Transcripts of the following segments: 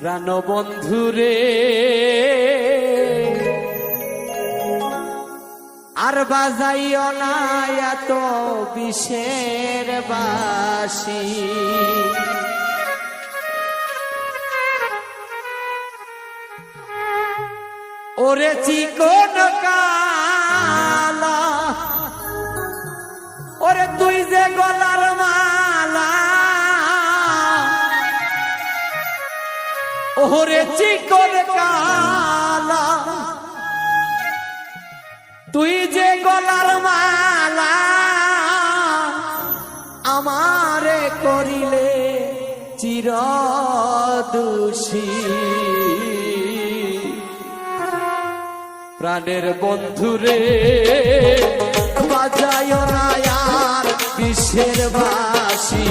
প্রাণবন্ধুরে। আর বাজাইও না এত বিষের বাসি। ওরে চিকন কালা ওরে তুই যে গলার ওরে চিকন কালা। তুই যে গলার মালা আমারে করিলে চির দোষী প্রাণের বন্ধুরে, বাজায় না আর বিশ্বের বাসি।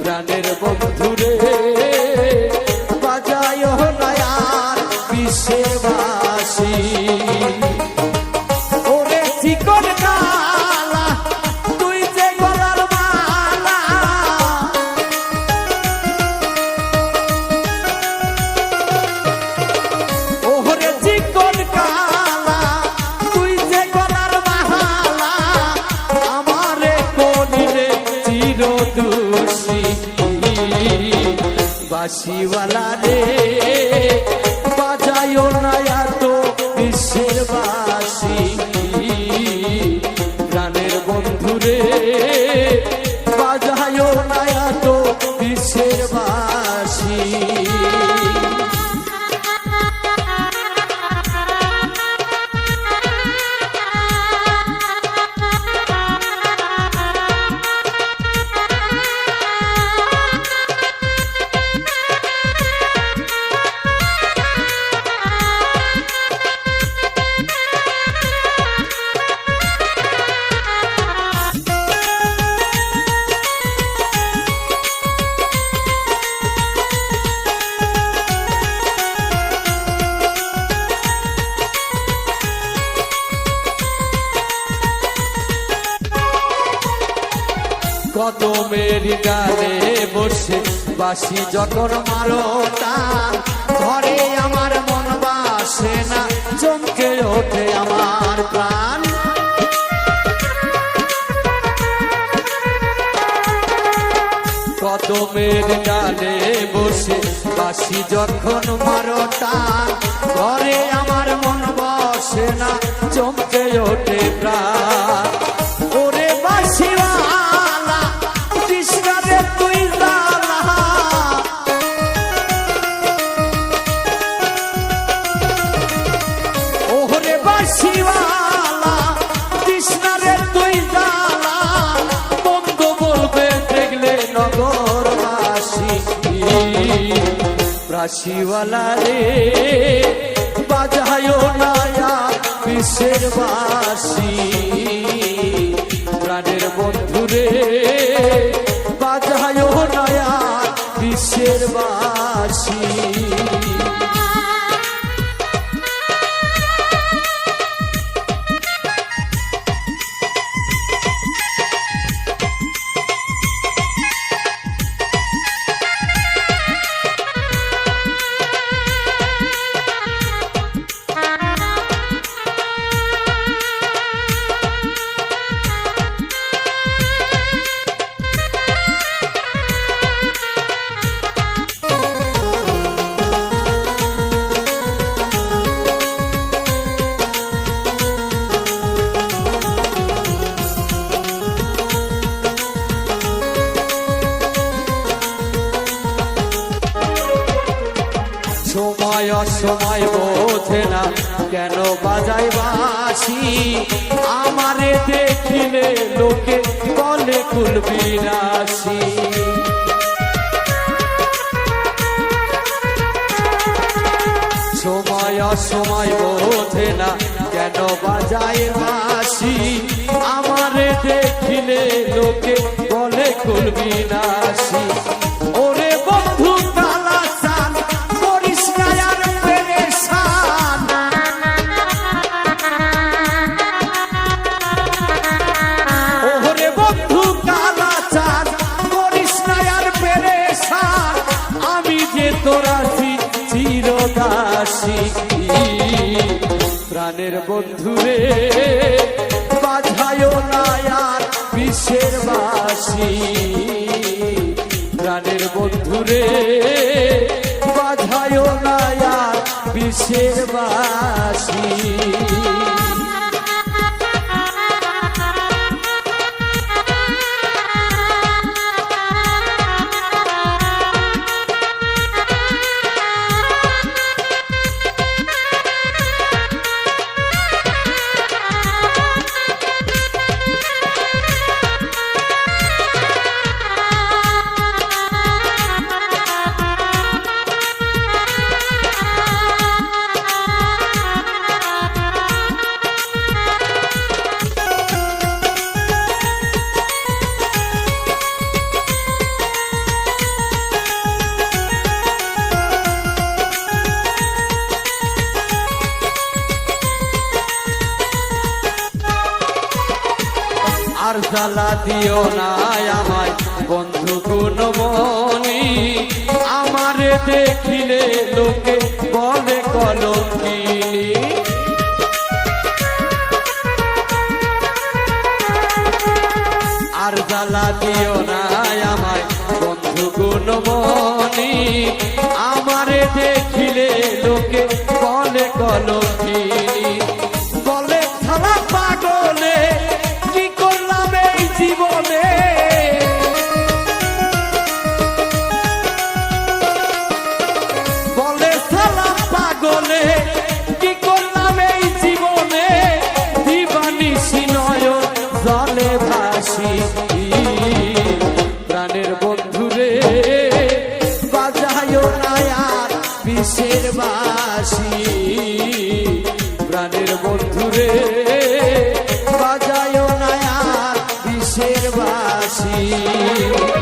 প্রাণের বন্ধুরে বাসি ওরে চিকন কালা, তুই যে গলার মালা। ওরে চিকন কালা, তুই যে গলার মালা। আমারে কোনিলে চির দোষী বাসিওয়ালা রে গানে বসে বাসি যখন মারো ঘরে আমার মন বাসে না, চমকে ওঠে আমার প্রাণ। কদমের গানে বসে বাসি যখন মারো টান ঘরে আমার মন বসে না, চমকে ওঠে প্রাণ। রাশিওয়ালা রে বাজায়ও নায়া বিশ্বের বাসী। প্রাণের বন্ধুরে বাজায়ও নায়া বিশ্বের বাসী। সময় বোঝে না। কেন বাজাই বাসি আমারে দেখিলে লোকে বলে কুলবিরাসি সময় অসময় বোঝে না। কেন বাজাই বাসি আমারে দেখিলে লোকে বলে কুলবিনাসি চিরদাসী প্রাণের বন্ধুরে বাধায় নায়ার বিশ্বের বাসি। প্রাণের বন্ধুরে বাধায় নায়ার বিশ্বের বাসী। জ্বালা দিও না আমায়। বন্ধু গুণমণি আমারে দেখিলে লোকে বলে কলঙ্কিনী। আর জ্বালা দিও না আমায়। বন্ধু গুণমণি আমারে দেখিলে লোকে বলে কলঙ্কিনী। জীবনে। বলে সালাম পাগলে, কি করলাম এই জীবনে? দিবানিসি নয় জলে ভাসি প্রাণের বন্ধুরে, বাজায় নায়ার বিষের বাসি বাসি